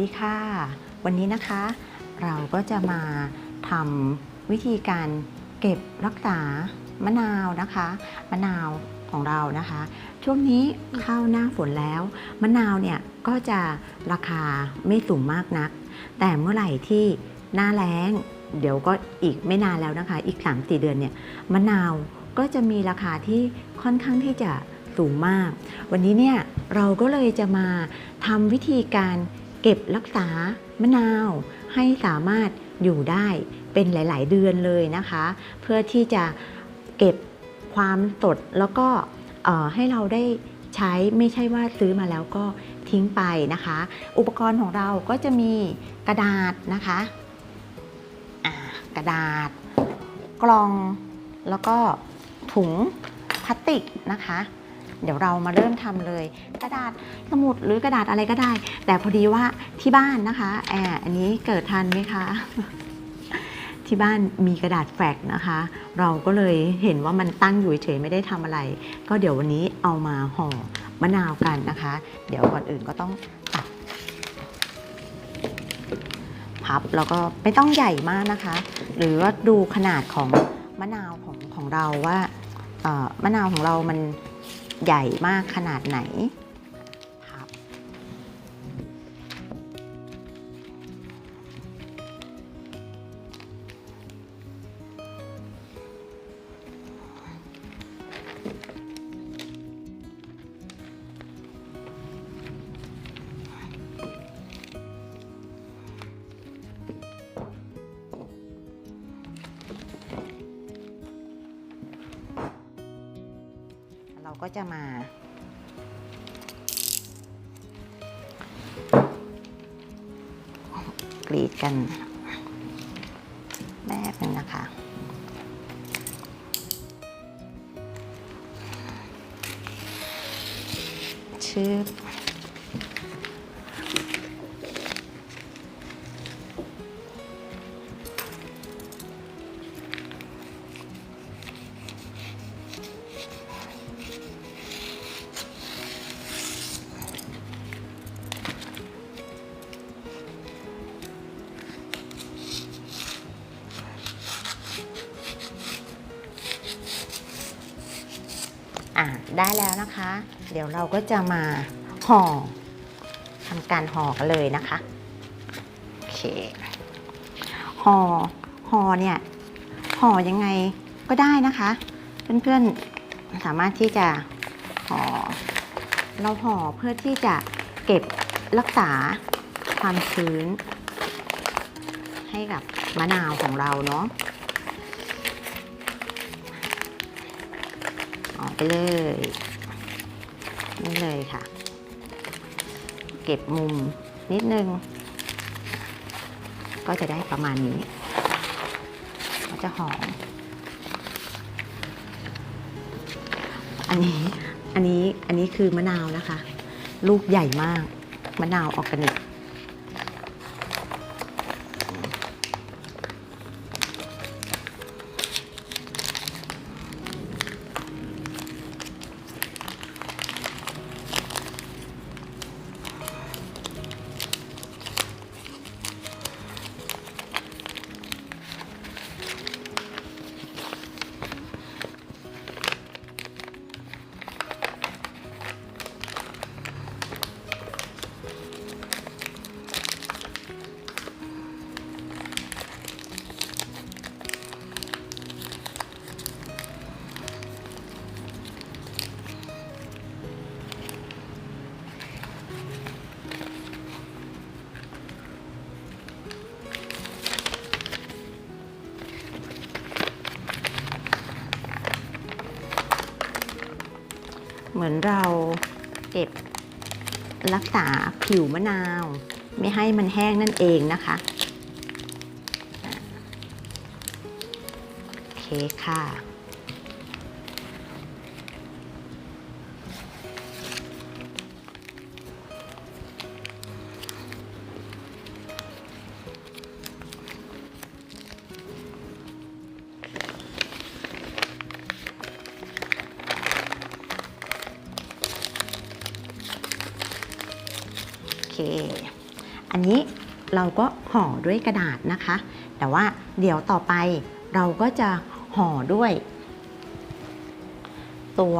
ดีค่ะ วันนี้นะคะ เราก็จะมาทำวิธีการเก็บรักษามะนาวนะคะ มะนาวของเรานะคะ ช่วงนี้เข้าหน้าฝนแล้ว มะนาวเนี่ยก็จะราคาไม่สูงมากนัก แต่เมื่อไหร่ที่หน้าแล้ง เดี๋ยวก็อีกไม่นานแล้วนะคะ อีก 3-4 เดือนเนี่ยมะนาวก็จะมีราคาที่ค่อนข้างที่จะสูงมาก วันนี้เนี่ยเราก็เลยจะมาทำวิธีการ เก็บรักษามะนาวให้สามารถอยู่ได้เป็นหลาย ๆ เดือนเลยนะคะ เพื่อที่จะเก็บความสดแล้วก็ให้เราได้ใช้ไม่ใช่ว่าซื้อมาแล้วก็ทิ้งไปนะคะ อุปกรณ์ของเราก็จะมีกระดาษนะคะกระดาษ กล่องแล้วก็ถุงพลาสติกนะคะ เดี๋ยวเรามาเริ่มทำเลย กระดาษสมุดหรือกระดาษอะไรก็ได้ แต่พอดีว่าที่บ้านนะคะแอบอันนี้เกิดทันไหมคะ ที่บ้านมีกระดาษแฟกซ์นะคะ เราก็เลยเห็นว่ามันตั้งอยู่เฉยไม่ได้ทำอะไร ก็เดี๋ยววันนี้เอามาห่อมะนาวกันนะคะ เดี๋ยวก่อนอื่นก็ต้องตัดพับแล้วก็ไม่ต้องใหญ่มากนะคะ หรือว่าดูขนาดของมะนาวของของเราว่ามะนาวของเรามัน ใหญ่มากขนาดไหน ก็จะมา กรีดกันแบบนึงนะคะชืบ อะได้แล้วนะคะ เดี๋ยวเราก็จะมาห่อทำการห่อกันเลยนะคะโอเคห่อห่อเนี่ยห่อยังไงก็ได้นะคะ เพื่อนๆสามารถที่จะห่อเราห่อเพื่อที่จะเก็บรักษาความชื้น ให้กับมะนาวของเราเนาะ ไปเลยนี่เลยค่ะ เก็บมุมนิดนึง ก็จะได้ประมาณนี้ ก็จะหอม อันนี้ อันนี้ อันนี้คือมะนาวนะคะ ลูกใหญ่มาก มะนาวออร์แกนิก มือนเราเก็บรักษาผิวมะนาว ไม่ให้มันแห้งนั่นเองนะคะอะโอเคค่ะ เค อันนี้เราก็ห่อด้วยกระดาษนะคะ แต่ว่าเดี๋ยวต่อไปเราก็จะห่อด้วย ตัว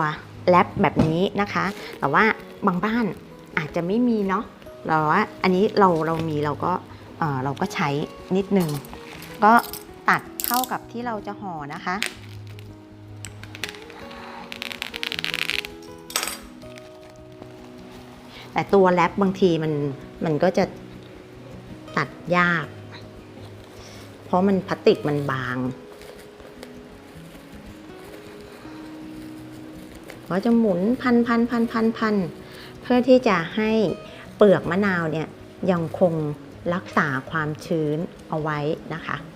แรปแบบนี้นะคะ แต่ว่าบางบ้านอาจจะไม่มีเนาะเราว่าอันนี้เราเรามีเราก็เออเราก็ใช้นิดนึง ก็ตัดเข้ากับที่เราจะห่อนะคะ แต่ตัวแรปบางทีมันมันก็จะตัดยาก เพราะมันพลาสติกมันบาง ก็จะหมุนพันพันพันพันพันเพื่อที่จะให้เปลือกมะนาวเนี่ยยังคงรักษาความชื้นเอาไว้นะคะอะ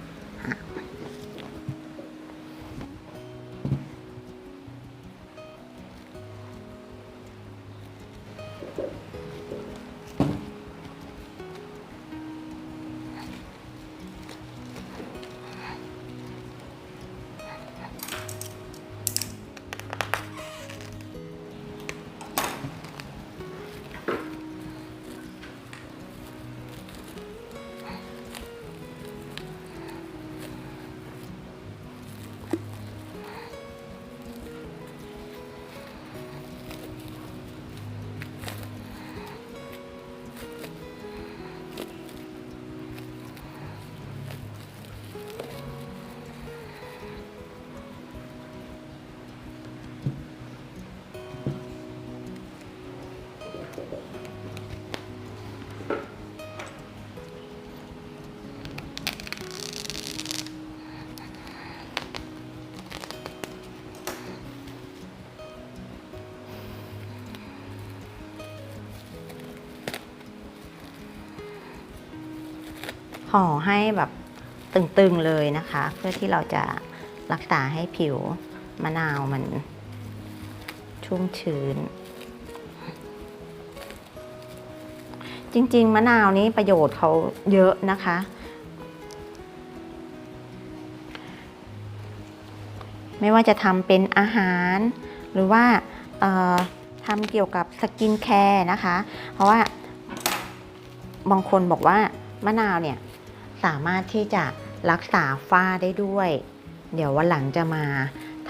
ห่อให้แบบตึงๆเลยนะคะ เพื่อที่เราจะรักษาให้ผิวมะนาวมันชุ่มชื้น จริงๆ มะนาวนี้ประโยชน์เขาเยอะนะคะ ไม่ว่าจะทำเป็นอาหาร หรือว่าทำเกี่ยวกับสกินแคร์นะคะ เพราะว่าบางคนบอกว่ามะนาวเนี่ย สามารถที่จะรักษาฝ้าได้ด้วย เดี๋ยววันหลังจะมา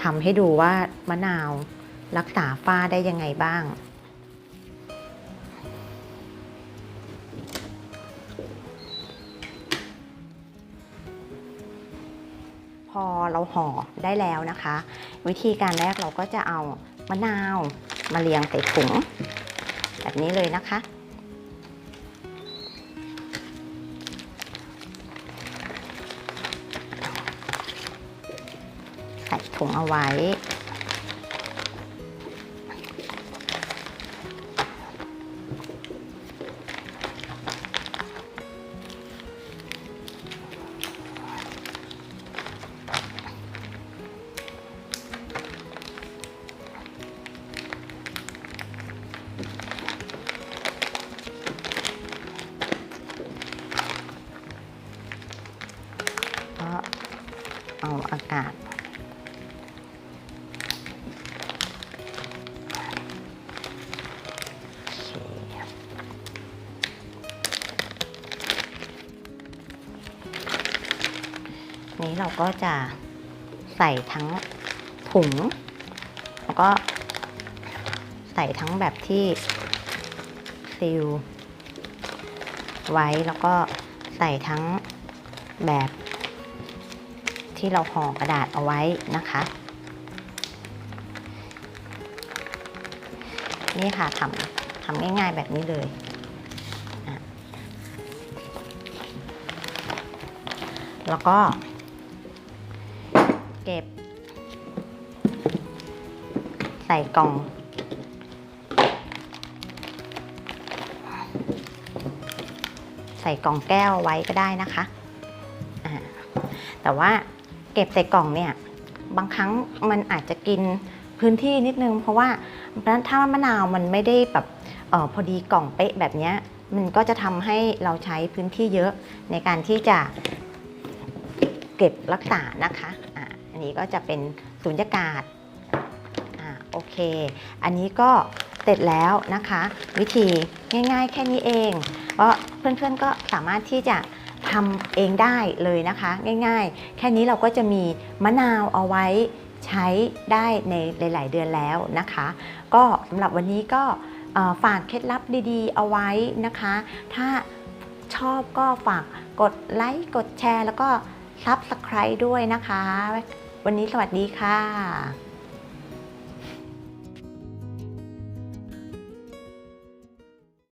ทำให้ดูว่ามะนาวรักษาฝ้าได้ยังไงบ้าง พอเราห่อได้แล้วนะคะ วิธีการแรกเราก็จะเอามะนาวมาเรียงใส่ถุงแบบนี้เลยนะคะ ถุงเอาไว้ก็เอาอากาศ นี้เราก็จะใส่ทั้งถุง แล้วก็ใส่ทั้งแบบที่ซีลไว้แล้วก็ใส่ทั้งแบบที่เราห่อกระดาษเอาไว้นะคะ นี่ค่ะทำทำง่ายๆแบบนี้เลย แล้วก็ ก็บ ใส่กล่อง ใส่กล่องแก้วไว้ก็ได้นะคะแต่ว่าเก็บใส่กล่องเนี่ยบางครั้งมันอาจจะกินพื้นที่นิดนึง เพราะว่าถ้ามะนาวมันไม่ได้แบบออพอดีกล่องเป๊ะแบบนี้มันก็จะทำให้เราใช้พื้นที่เยอะในการที่จะเก็บรักษานะคะอ่าอั นนี้ก็จะเป็นสุญญากาศอ่าโอเค อันนี้ก็เสร็จแล้วนะคะ วิธีง่ายๆ แค่นี้เองก็เพื่อนๆก็สามารถที่จะทำเองได้เลยนะคะ ง่ายๆ แค่นี้เราก็จะมีมะนาวเอาไว้ใช้ได้ในหลาย ๆ เดือนแล้วนะคะ ก็สำหรับวันนี้ก็ฝากเคล็ดลับดีๆ เอาไว้นะคะ ถ้าชอบก็ฝากกดไลค์ กดแชร์ แล้วก็ Subscribe ด้วยนะคะ วันนี้สวัสดีค่ะ